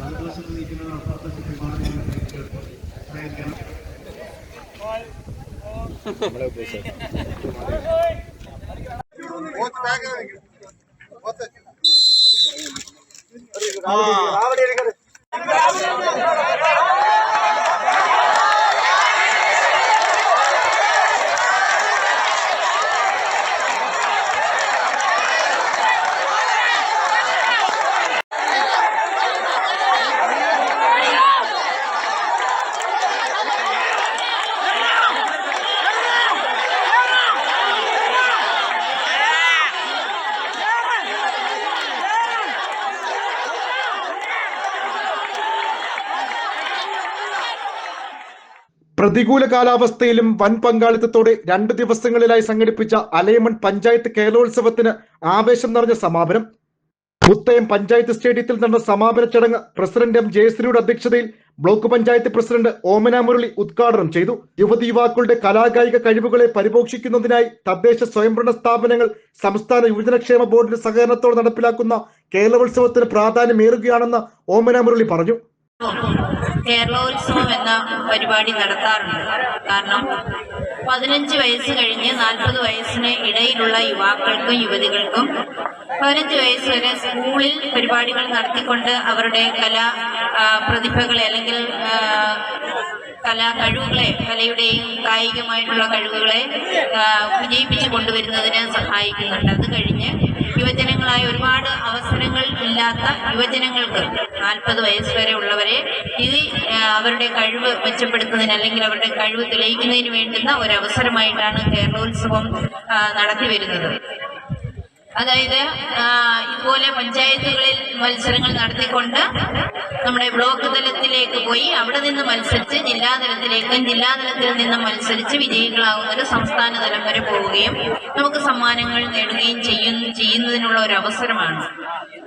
നടത്തുന്നതിന് വേണ്ടി വലതുവശത്ത് നിൽക്കുന്ന അപ്പുറത്തെ കുട്ടികളാണ് പ്രതികൂല കാലാവസ്ഥയിലും വൻ പങ്കാളിത്തത്തോടെ രണ്ട് ദിവസങ്ങളിലായി സംഘടിപ്പിച്ച അലയമൺ പഞ്ചായത്ത് കേരളോത്സവത്തിന് ആവേശം നിറഞ്ഞ സമാപനം. മുത്തയം പഞ്ചായത്ത് സ്റ്റേഡിയത്തിൽ നടന്ന സമാപന ചടങ്ങ് പ്രസിഡന്റ് എം ജയശ്രീയുടെ അധ്യക്ഷതയിൽ ബ്ലോക്ക് പഞ്ചായത്ത് പ്രസിഡന്റ് ഓമന മുരളി ഉദ്ഘാടനം ചെയ്തു. യുവതി യുവാക്കളുടെ കലാകായിക കഴിവുകളെ പരിപോഷിക്കുന്നതിനായി തദ്ദേശ സ്വയംഭരണ സ്ഥാപനങ്ങൾ സംസ്ഥാന യുവജനക്ഷേമ ബോർഡിന്റെ സഹകരണത്തോടെ നടപ്പിലാക്കുന്ന കേരളോത്സവത്തിന് പ്രാധാന്യമേറുകയാണെന്ന് ഓമന മുരളി പറഞ്ഞു. കേരളോത്സവം എന്ന പരിപാടി നടത്താറുണ്ട്. കാരണം പതിനഞ്ച് വയസ്സ് കഴിഞ്ഞ് നാൽപ്പത് വയസ്സിന് ഇടയിലുള്ള യുവാക്കൾക്കും യുവതികൾക്കും പതിനഞ്ച് വയസ്സ് വരെ സ്കൂളിൽ പരിപാടികൾ നടത്തിക്കൊണ്ട് അവരുടെ കലാ പ്രതിഭകളെ അല്ലെങ്കിൽ കലാ കഴിവുകളെ കലയുടെയും കായികമായിട്ടുള്ള കഴിവുകളെ വിജയിപ്പിച്ചു കൊണ്ടുവരുന്നതിന് സഹായിക്കുന്നുണ്ട്. അത് കഴിഞ്ഞ് ഇല്ലാത്ത യുവജനങ്ങൾക്ക് നാൽപ്പത് വയസ്സ് വരെ ഉള്ളവരെ ഇത് അവരുടെ കഴിവ് മെച്ചപ്പെടുത്തുന്നതിന് അല്ലെങ്കിൽ അവരുടെ കഴിവ് തെളിയിക്കുന്നതിന് വേണ്ടുന്ന ഒരവസരമായിട്ടാണ് കേരളോത്സവം നടത്തി വരുന്നത്. അതായത് ഇതുപോലെ പഞ്ചായത്തുകളിൽ മത്സരങ്ങൾ നടത്തിക്കൊണ്ട് നമ്മുടെ ബ്ലോക്ക് തലത്തിലേക്ക് പോയി അവിടെ നിന്ന് മത്സരിച്ച് ജില്ലാ തലത്തിലേക്കും ജില്ലാ തലത്തിൽ നിന്ന് മത്സരിച്ച് വിജയികളാവുന്നത് സംസ്ഥാന തലം വരെ പോവുകയും നമുക്ക് സമ്മാനങ്ങൾ നേടുകയും ചെയ്യും ചെയ്യുന്നതിനുള്ള ഒരു അവസരമാണ്.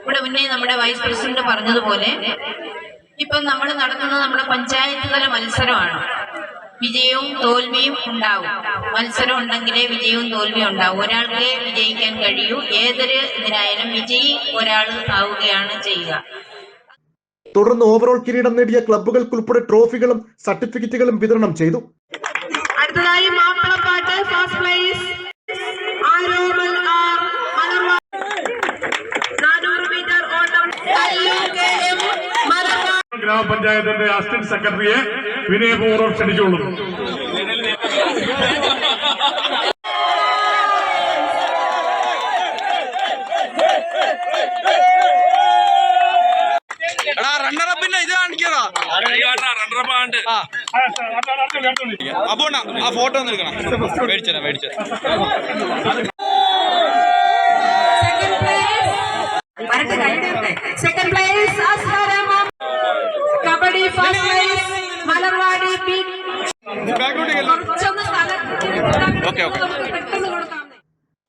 ഇവിടെ മുന്നേ നമ്മുടെ വൈസ് പ്രസിഡന്റ് പറഞ്ഞതുപോലെ ഇപ്പം നമ്മൾ നടത്തുന്നത് നമ്മുടെ പഞ്ചായത്ത് തല മത്സരമാണ്. വിജയവും തോൽവിയും ഉണ്ടാവും. മത്സരം ഉണ്ടെങ്കിലേ വിജയവും തോൽവിയും ഉണ്ടാവും. ഒരാൾക്കേ വിജയിക്കാൻ കഴിയൂ. ഏതൊരു ഇതിനായാലും വിജയി ഒരാൾ ആവുകയാണ് ചെയ്യുക. തുടർന്ന് ഓവറോൾ കിരീടം നേടിയ ക്ലബ്ബുകൾക്കുൾപ്പെടെ ട്രോഫികളും സർട്ടിഫിക്കറ്റുകളും വിതരണം ചെയ്തു. അടുത്തതായി മാപ്പിളപ്പാട്ട് ഫസ്റ്റ് പ്ലേസ് ഗ്രാമപഞ്ചായത്തിന്റെ അസിസ്റ്റന്റ് സെക്രട്ടറിയെ വിനയപൂർവം ക്ഷണിച്ചുകൊള്ളുന്നു. എടാ റണ്ണറപ്പിന്റെ ആ. ഫോട്ടോ ഒന്ന് എടുക്കണം. മേടിച്ചരാ മേടിച്ചരാ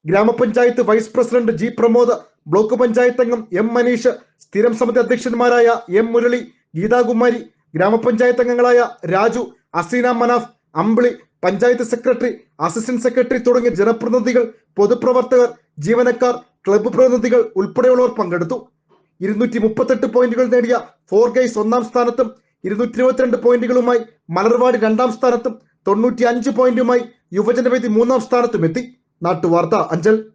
grama panchayat vice president G Pramod block panchayat അംഗം എം മനീഷ് സ്ഥിരം സമിതി അധ്യക്ഷന്മാരായ എം മുരളി ഗീതാകുമാരി ഗ്രാമപഞ്ചായത്ത് അംഗങ്ങളായ Raju Aseena Manaf Ambili panchayat secretary assistant secretary തുടങ്ങിയ ജനപ്രതിനിധികൾ പൊതുപ്രവർത്തകർ ജീവനക്കാർ ക്ലബ്ബ് പ്രതിനിധികൾ ഉൾപ്പെടെയുള്ളവർ പങ്കെടുത്തു. ഇരുന്നൂറ്റി മുപ്പത്തെട്ട് പോയിന്റുകൾ നേടിയ ഫോർ ഗൈസ് ഒന്നാം സ്ഥാനത്തും ഇരുന്നൂറ്റി ഇരുപത്തിരണ്ട് പോയിന്റുകളുമായി മലർവാടി രണ്ടാം സ്ഥാനത്തും തൊണ്ണൂറ്റി അഞ്ച് പോയിന്റുമായി യുവജനവേദി മൂന്നാം സ്ഥാനത്തും എത്തി. நாட்டு வார்த்தா அஞ்சல்.